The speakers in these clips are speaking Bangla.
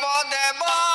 Devo, devo.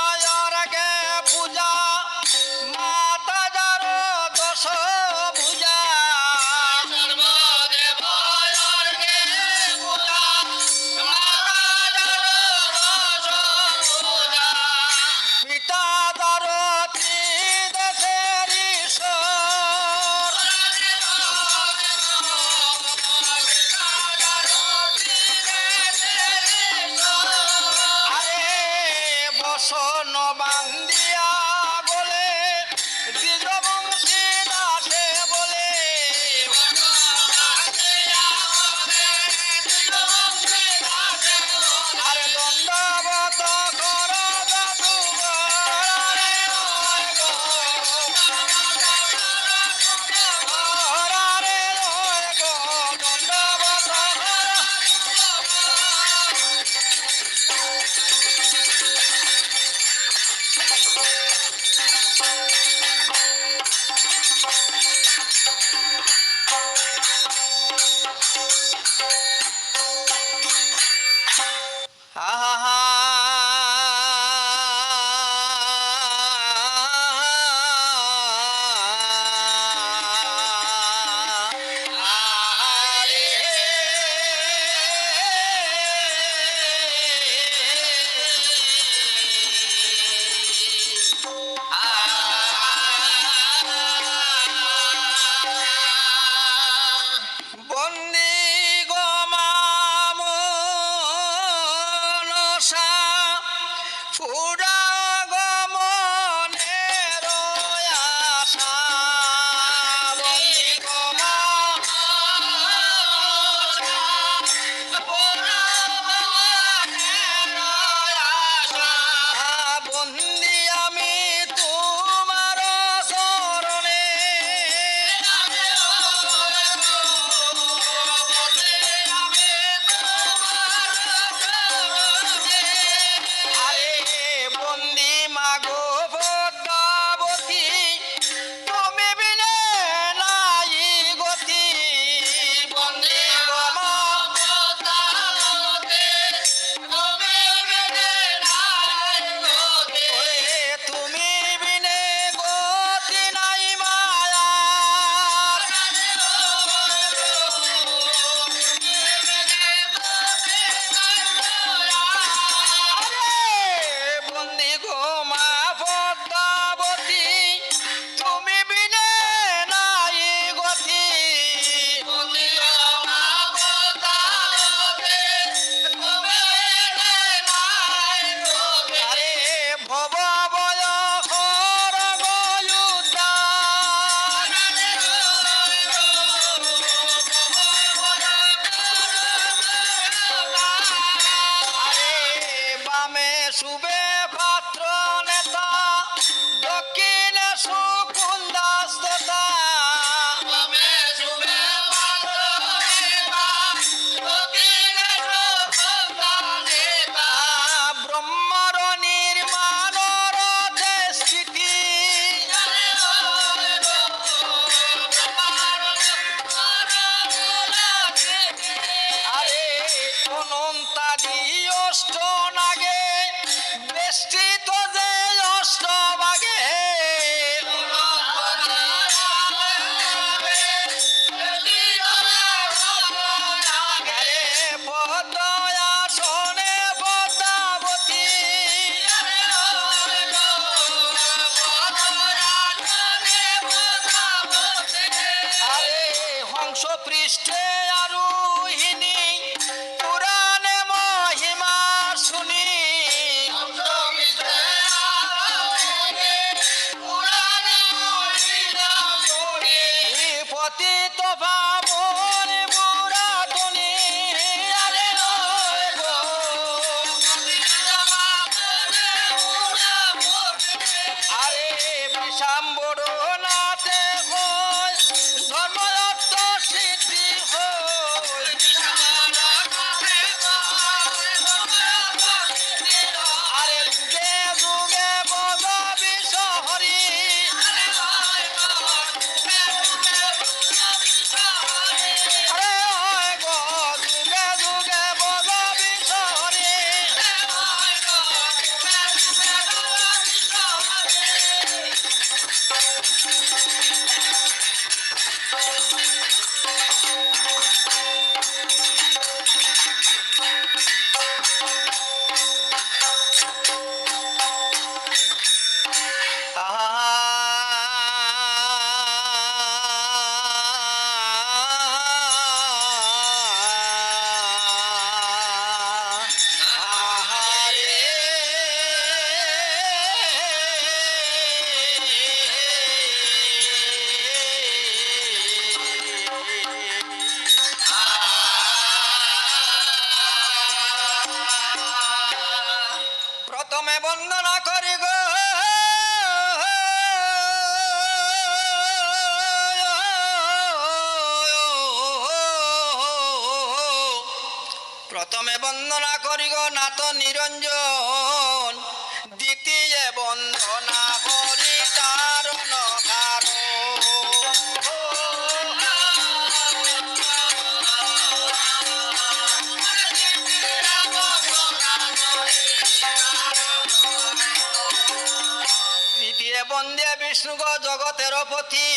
তৃতীয় বন্দে বিষ্ণু গো জগতের পথি,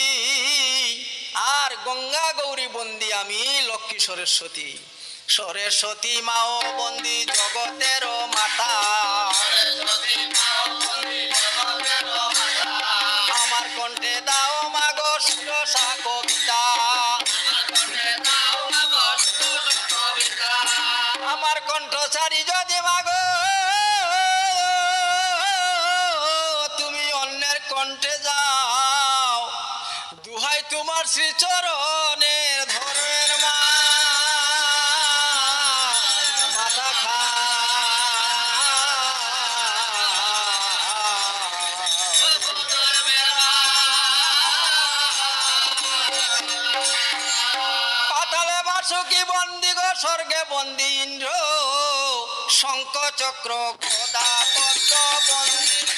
আর গঙ্গা গৌরী বন্দি আমি লক্ষ্মী সরস্বতী। সরস্বতী মাও বন্দি জগতের মাতা। তোমার শ্রীচরণের ধর্মের মা। মাথা খা। পাতালে বাসুকি বন্দি গো, স্বর্গে বন্দি ইন্দ্র। শঙ্খ গদা পদ্ম বন্দি।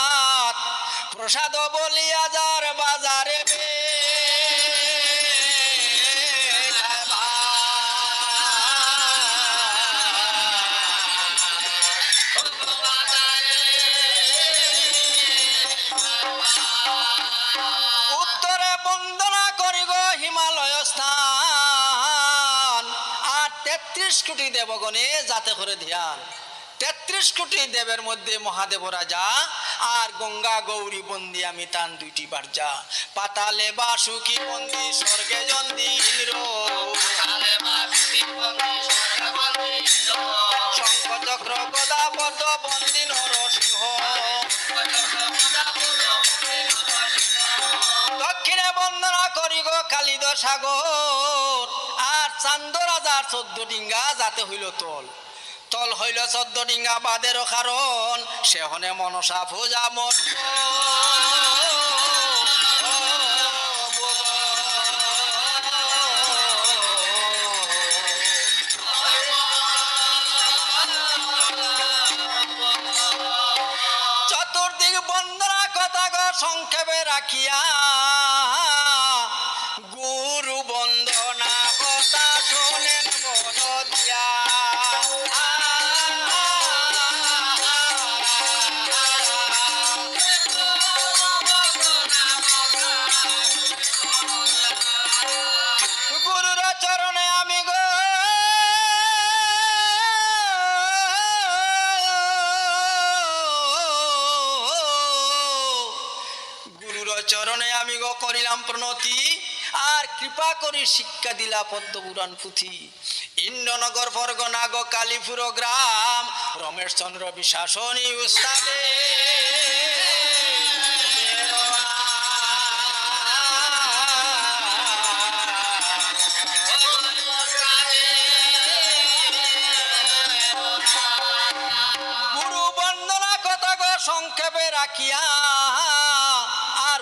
প্রসাদ বলিয়া যার বাজারে উত্তরে বন্দনা করি হিমালয় স্থান, আর তেত্রিশ কোটি দেবগণে যাতে করে ধ্যান। তেত্রিশ কোটি দেবের মধ্যে মহাদেব রাজা আর গঙ্গা গৌরী বন্দি আমি তান দুইটি বার্জা। পাতালে বাসুকি বন্দি স্বর্গে জন্দি ইন্দ্র কালে বাসি বন্দি সরে বন্দি ইন্দ্র শঙ্খ চক্র গদা পদ্ম বন্দি নরসিংহ দক্ষিণে বন্দনা করি গো কালিদ সাগর আর চান্দ রাজার চোদ্দ ডিঙ্গা যাতে হইল তল। তল হইল চোদ্দ ডিঙ্গা বাদের কারণ সেহনে মনসা পূজা মত চরণে আমি গো করিলাম প্রণতি, আর কৃপা করি শিক্ষা দিলা পদ্মপুরাণ পুঁথি। ইন্দ্রনগর পরগনা গো, কালীপুর গ্রাম রমেশ চন্দ্র বিশ্বাসনী উস্তাদে সংক্ষেপে রাখিয়া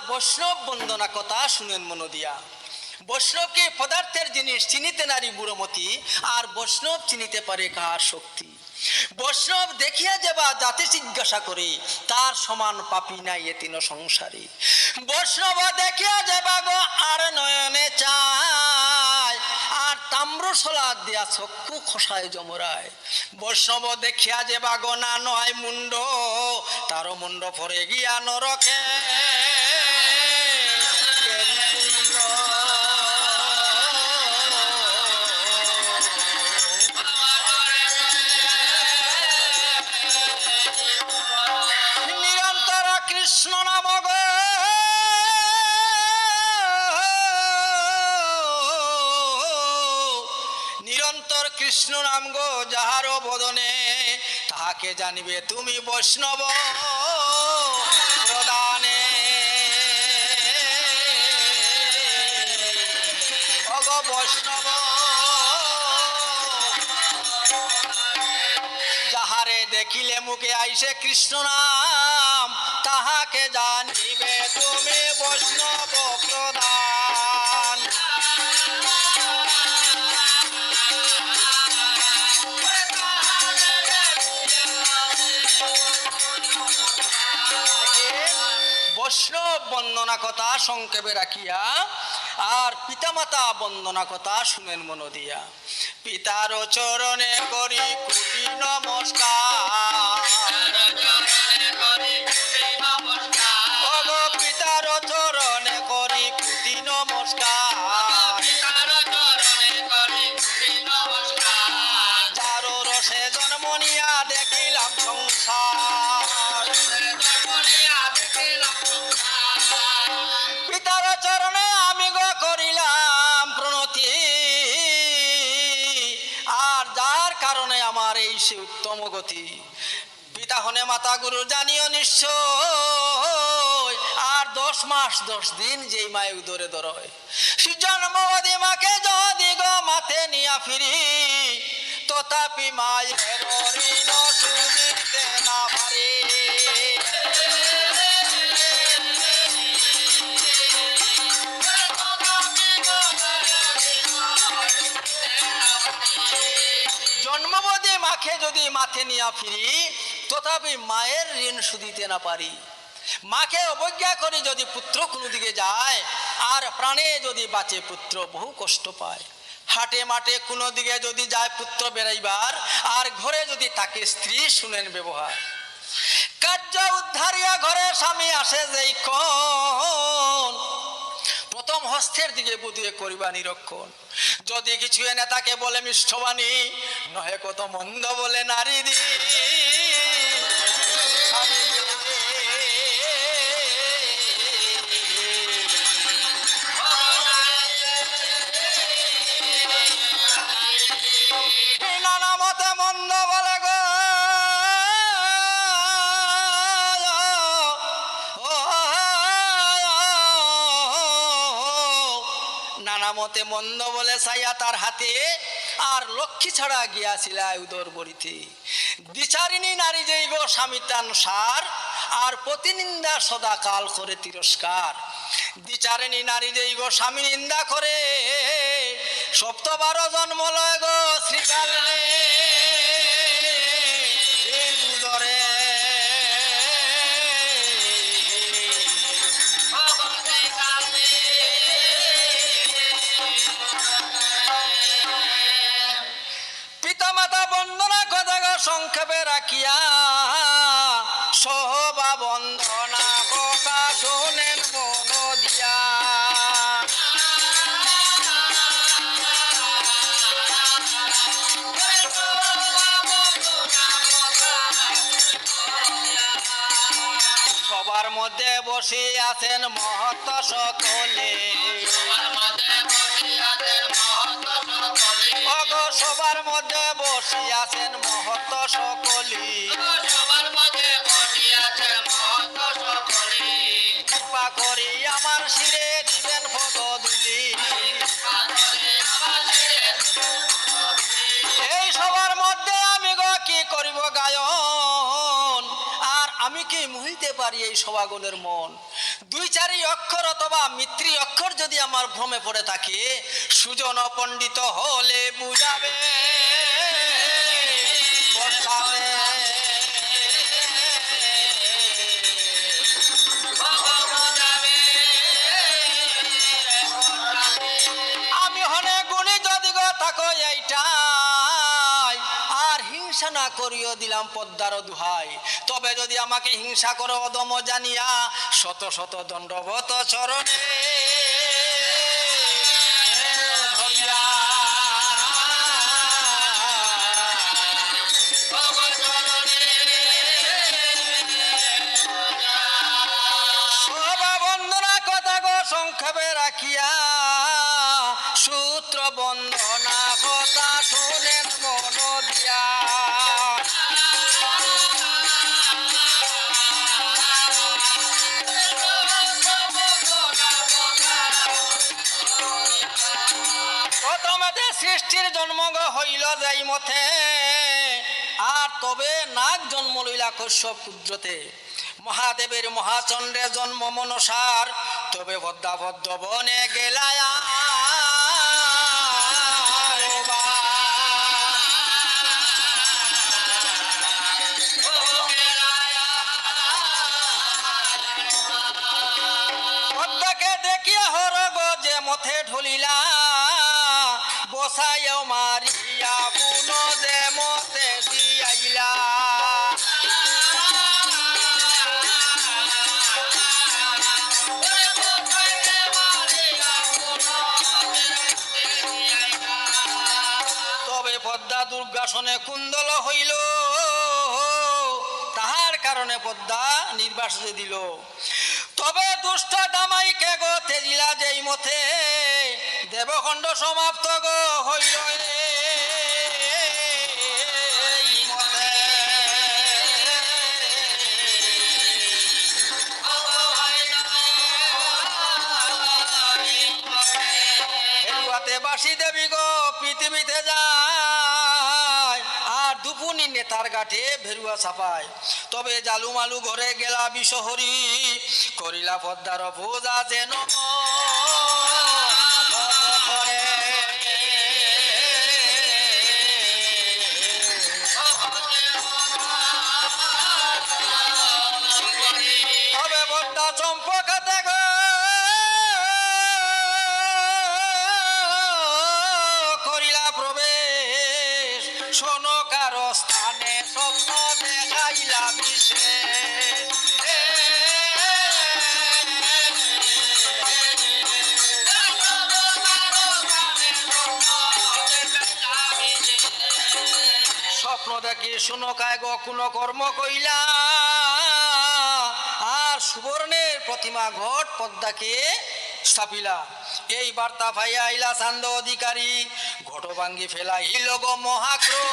বৈষ্ণব বন্দনা কথা শুনেন মন দিয়া। বৈষ্ণবকে পদার্থের জিনিস চিনিতে নারী বুড়োমতি, আর বৈষ্ণব চিনিতে পারে কার শক্তি? বৈষ্ণব দেখিয়া যাবা জাতি জিজ্ঞাসা করে, তার সমান পাপি নাই এ তিন সংসারে। বৈষ্ণব দেখিয়া যাবা গো, আর নয়নে চায়, আর তাম্র সলাদ দিয়া চক্ষু খসায় জমরায় বৈষ্ণব দেখিয়া যে না নয় মুন্ড তার মুন্ড পরে গিয়া নরকে। যাহার বদনে তাহাকে জানিবে তুমি বৈষ্ণব প্রদানে। বৈষ্ণব, যাহারে দেখিলে মুখে আইসে কৃষ্ণ নাম, তাহাকে জানিবে তুমি বৈষ্ণব প্রধান বন্দনা কথা সংক্ষেপে রাখিয়া, আর পিতামাতা বন্দনা কথা শুনেন মন দিয়া। পিতার চরণে করি নমস্কার। গতি পিতা হনে মাতা গুরু জানিও নিশ্চয়। আর দশ মাস, দশ দিন যেই মায়ে উদরে দরয়। জন্মবদি মাকে যদি গো মাথে নিয়া ফিরি, তথাপি মায়ের না পারি। মাকে যদি মাথে নিয়া ফিরি, তথাপি মায়ের ঋণ শুধিতে না পারি। মাকে অবজ্ঞা করে যদি পুত্র কোনো দিকে যায়, আর প্রাণে যদি বাঁচে পুত্র বহু কষ্ট পায়। হাটে মাঠে কোনো দিকে যদি যায় পুত্র বেড়াইবার, আর ঘরে যদি তাকে স্ত্রী শুনেন ব্যবহার। কার্য উদ্ধারিয়া ঘরে স্বামী আসে যেই কোন প্রথম হস্তের দিকে বুধিয়ে করিবা নিরক্ষণ। যদি কিছু এনে তাকে বলে মিষ্টবাণী নহে কত মন্দ বলে নারী দি মতে মন্দ বলে ছাইয়া তার হাতে, আর লক্ষ্মী ছাড়া গিয়াছিল উদর বরিতে নারী স্বামিতান সার আর প্রতিনিন্দা সদা কাল করে তিরস্কার। বিচারিণী নারী জৈব স্বামী নিন্দা করে। সপ্ত বারো জন্ম লয় গো শ্রীকাল। সংক্ষেপে রাখিয়া সহবা বন্দনা কথা শোনেন মন দিয়া। সবার মধ্যে বসে আছেন মহৎ সকলে। সবার মধ্যে বসে আছেন মহৎ সকলি কৃপা করি আমার শিরে দিবেন পদধূলি এই সবার মধ্যে আমি গো কি করিব গায়ন? আর আমি কি মুহিতে পারি এই সভাগণের মন? দুই চারি অক্ষর অথবা মিত্রি অক্ষর যদি আমার ভ্রমে পড়ে থাকে সুজন পণ্ডিত হলে বুঝাবে। আমি হনে গুণী যদি গো থাকো এইটাই, আর হিংসা না করিও দিলাম পদ্মার দুহাই। তবে যদি আমাকে হিংসা করো অদম জানিয়া, শত শত দণ্ডবত চরণে সংক্ষেপে রাখিয়া সূত্র বন্দনা কথা শুনেন মন দিয়া। সৃষ্টির জন্ম হইল যাই মতে, আর তবে নাগ জন্ম লইলা কশ্যপ ক্ষুদ্রতে মহাদেবের মহাচন্দ্রে জন্ম মনসার তবে ভদ্রাভদ্র বনে গেলায়া মথে মারিয়া পুন যে মতে দিয়াইলা। পদ্মা দুর্গাসনে কুন্দল হইল। তাহার কারণে পদ্মা নির্বাসনে দিল। তবে দুষ্ট দামাইকে গো তেজিলা যেই মতে, দেবখণ্ড সমাপ্ত গো হইল বাসি দেবী গো পৃথিবীতে যায়। আর নেতার গাঠে ভেরুয়া ছাপায়। তবে জালুমালু ঘরে গেলা বিশহরি করিলা পদ্মার পূজা যেন স্বপ্ন দেখে শুনো কায় কোনো কর্ম কইলা। আর সুবর্ণের প্রতিমা ঘট পদ্মাকে স্থাপিলা। এই বার্তা ভাইয়া আইলা সান্দ অধিকারী ঘটবাঙ্গি ফেলা হিলগ মহাক্রো